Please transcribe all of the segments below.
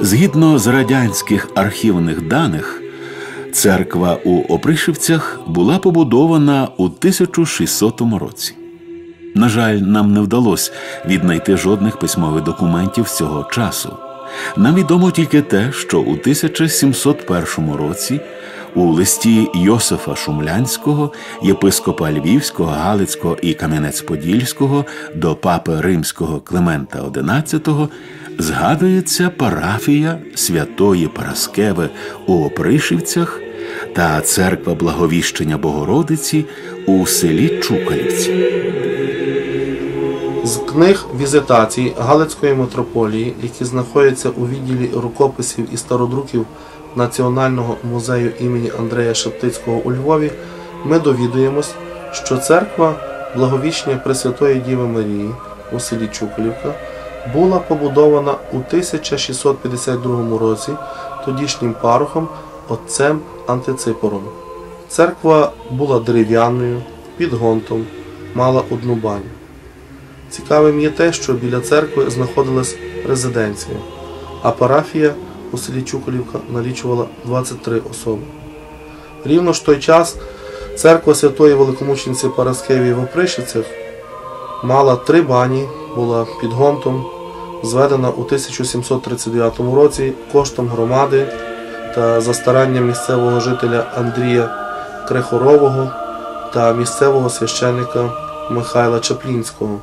Згідно з радянських архівних даних, церква у Опришівцях була побудована у 1600 році. На жаль, нам не вдалося віднайти жодних письмових документів з цього часу. Нам відомо тільки те, що у 1701 році у листі Йосифа Шумлянського, єпископа Львівського, Галицького і Кам'янець-Подільського до папи римського Климента XI згадується парафія святої Параскеви у Опришівцях та церква Благовіщення Богородиці у селі Чукалівці. З книг візитацій Галицької митрополії, які знаходяться у відділі рукописів і стародруків Національного музею імені Андрея Шептицького у Львові, ми довідуємось, що церква Благовіщення Пресвятої Діви Марії у селі Чуколівка була побудована у 1652 році тодішнім парохом отцем Антиципором. Церква була дерев'яною, під гонтом, мала одну баню. Цікавим є те, що біля церкви знаходилась резиденція, а парафія у селі Чуколівка налічувала 23 особи. Рівно ж той час церква святої великомучениці Параскевії в Опришицях мала три бані, була під гонтом, зведена у 1739 році коштом громади та за старанням місцевого жителя Андрія Крехорового та місцевого священника Михайла Чаплінського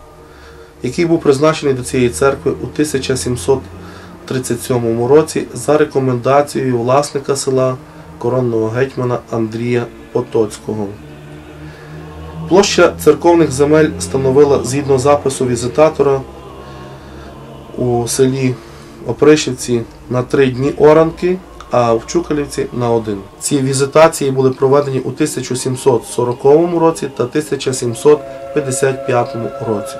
який був призначений до цієї церкви у 1737 році за рекомендацією власника села коронного гетьмана Андрія Потоцького. Площа церковних земель становила згідно запису візитатора у селі Опришівці на три дні оранки, а в Чукалівці на один. Ці візитації були проведені у 1740 році та 1755 році.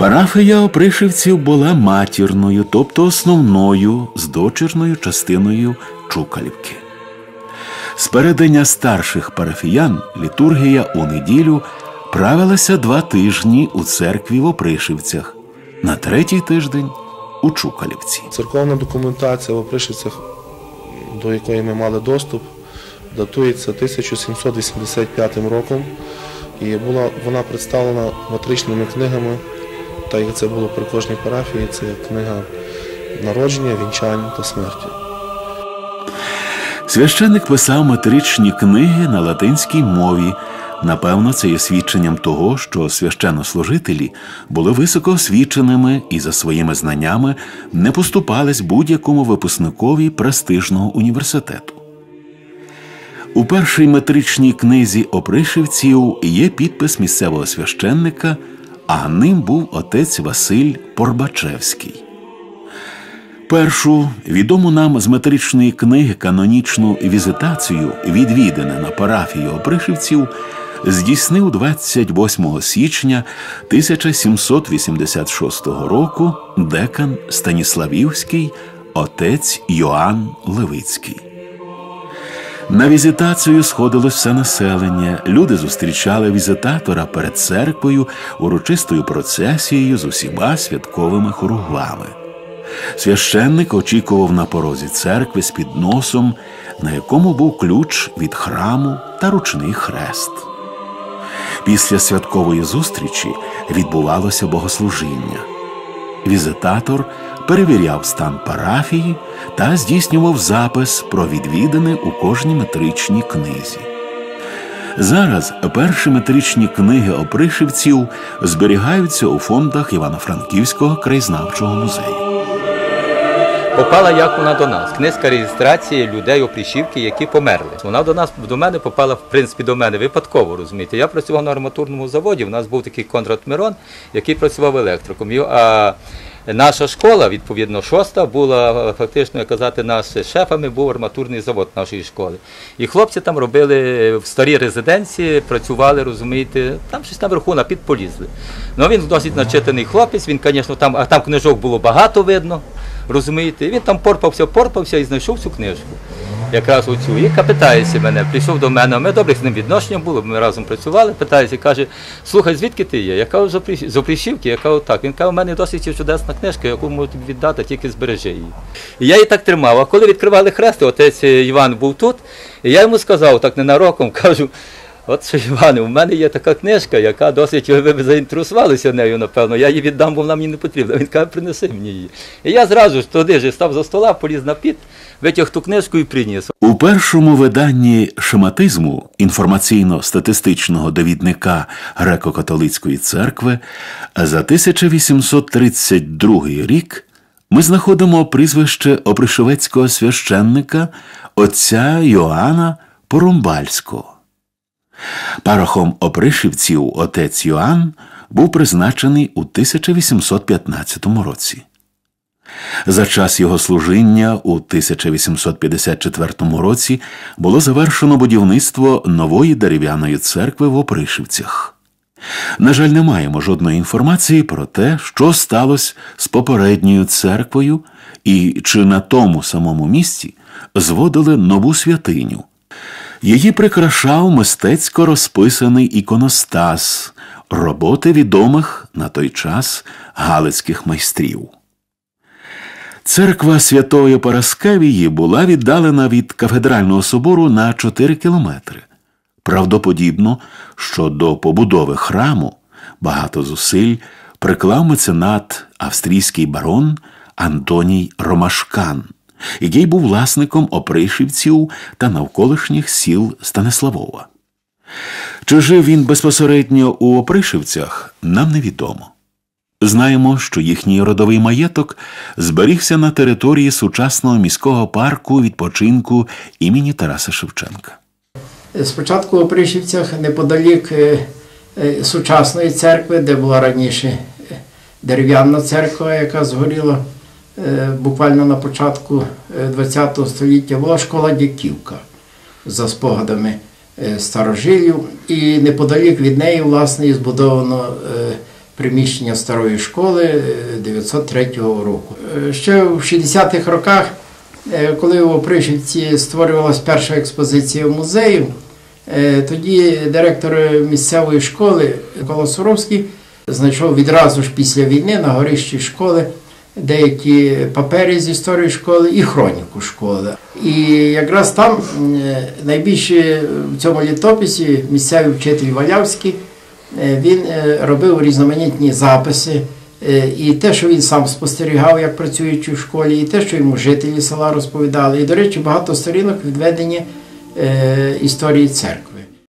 Парафія опришівців була матірною, тобто основною з дочірною частиною Чукалівки. З передання старших парафіян літургія у неділю правилася два тижні у церкві в Опришівцях, на третій тиждень у Чукалівці. Церковна документація в Опришівцях, до якої ми мали доступ, датується 1785 роком і була вона представлена матричними книгами так як це було при кожній парафії, це книга народження, вінчань та смерті. Священник писав метричні книги на латинській мові. Напевно, це є свідченням того, що священнослужителі були високо освіченими і за своїми знаннями не поступались будь-якому випускникові престижного університету. У першій метричній книзі опришівців є підпис місцевого священника а ним був отець Василь Порбачевський. Першу відому нам з метричної книги канонічну візитацію, відвідане на парафію опришівців, здійснив 28 січня 1786 року декан Станіславівський отець Йоанн Левицький. На візитацію сходилось все населення. Люди зустрічали візитатора перед церквою урочистою процесією з усіма святковими хоругвами. Священник очікував на порозі церкви з підносом, на якому був ключ від храму та ручний хрест. Після святкової зустрічі відбувалося богослужіння. Візитатор перевіряв стан парафії та здійснював запис про відвідини у кожній метричній книзі. Зараз перші метричні книги опришівців зберігаються у фондах Івано-Франківського краєзнавчого музею. Попала як вона до нас. Книжка реєстрації людей опришівки, які померли. Вона до нас до мене попала, в принципі, до мене випадково, розумієте. Я працював на арматурному заводі. У нас був такий Конрад Мирон, який працював електриком. А Наша школа, відповідно, шоста, була фактично, як казати, нас шефами був арматурний завод нашої школи. І хлопці там робили в старій резиденції, працювали, розумієте, там щось наверху на підполізли. Ну він досить начитаний хлопець, він, звісно, там, а там книжок було багато видно, розумієте, він там порпався, порпався і знайшов цю книжку. якраз оцю. І питається мене, прийшов до мене, ми добре з ним відношення було, ми разом працювали, питається, каже, слухай, звідки ти є? З Оприш- з Опришівки, яка отак. Він каже, у мене досить чудесна книжка, яку можу тобі віддати, тільки збережи її. І я її так тримав. А коли відкривали хрест, отець Іван був тут, і я йому сказав, так ненароком, кажу. От що, Іване, у мене є така книжка, яка досить ви б заінтересувалися нею, напевно. Я її віддам, бо вона мені не потрібна. Він каже, принеси мені її. І я зразу ж туди ж став за стола, поліз на піт, витяг ту книжку і приніс. У першому виданні шематизму інформаційно-статистичного довідника греко-католицької церкви за 1832 рік ми знаходимо прізвище опришовецького священника отця Йоанна Порумбальського. Парохом опришівців отець Йоанн був призначений у 1815 році. За час його служіння у 1854 році було завершено будівництво нової дерев'яної церкви в Опришівцях. На жаль, не маємо жодної інформації про те, що сталося з попередньою церквою і чи на тому самому місці зводили нову святиню. Її прикрашав мистецько розписаний іконостас роботи відомих на той час галицьких майстрів. Церква Святої Параскевії була віддалена від кафедрального собору на 4 кілометри. Правдоподібно, що до побудови храму багато зусиль приклав меценат австрійський барон Антоній Ромашкан, який був власником опришівців та навколишніх сіл Станиславова. Чи жив він безпосередньо у Опришівцях, нам невідомо. Знаємо, що їхній родовий маєток зберігся на території сучасного міського парку відпочинку імені Тараса Шевченка. Спочатку у Пришівцях неподалік е, е, сучасної церкви, де була раніше е, дерев'яна церква, яка згоріла буквально на початку ХХ століття, була школа Дяківка за спогадами е, старожилів. І неподалік від неї, власне, і збудовано е, приміщення старої школи е, 903 року. Е, Ще в 60-х роках Е, коли у Опришівці створювалася перша експозиція музею, е, тоді директор місцевої школи Микола Суровський знайшов відразу ж після війни на горищі школи деякі папери з історії школи і хроніку школи. І якраз там е, найбільше в цьому літописі місцевий вчитель Валявський е, він е, робив різноманітні записи. І те, що він сам спостерігав, як працюючи в школі, і те, що йому жителі села розповідали. І, до речі, багато сторінок відведені історії церкви.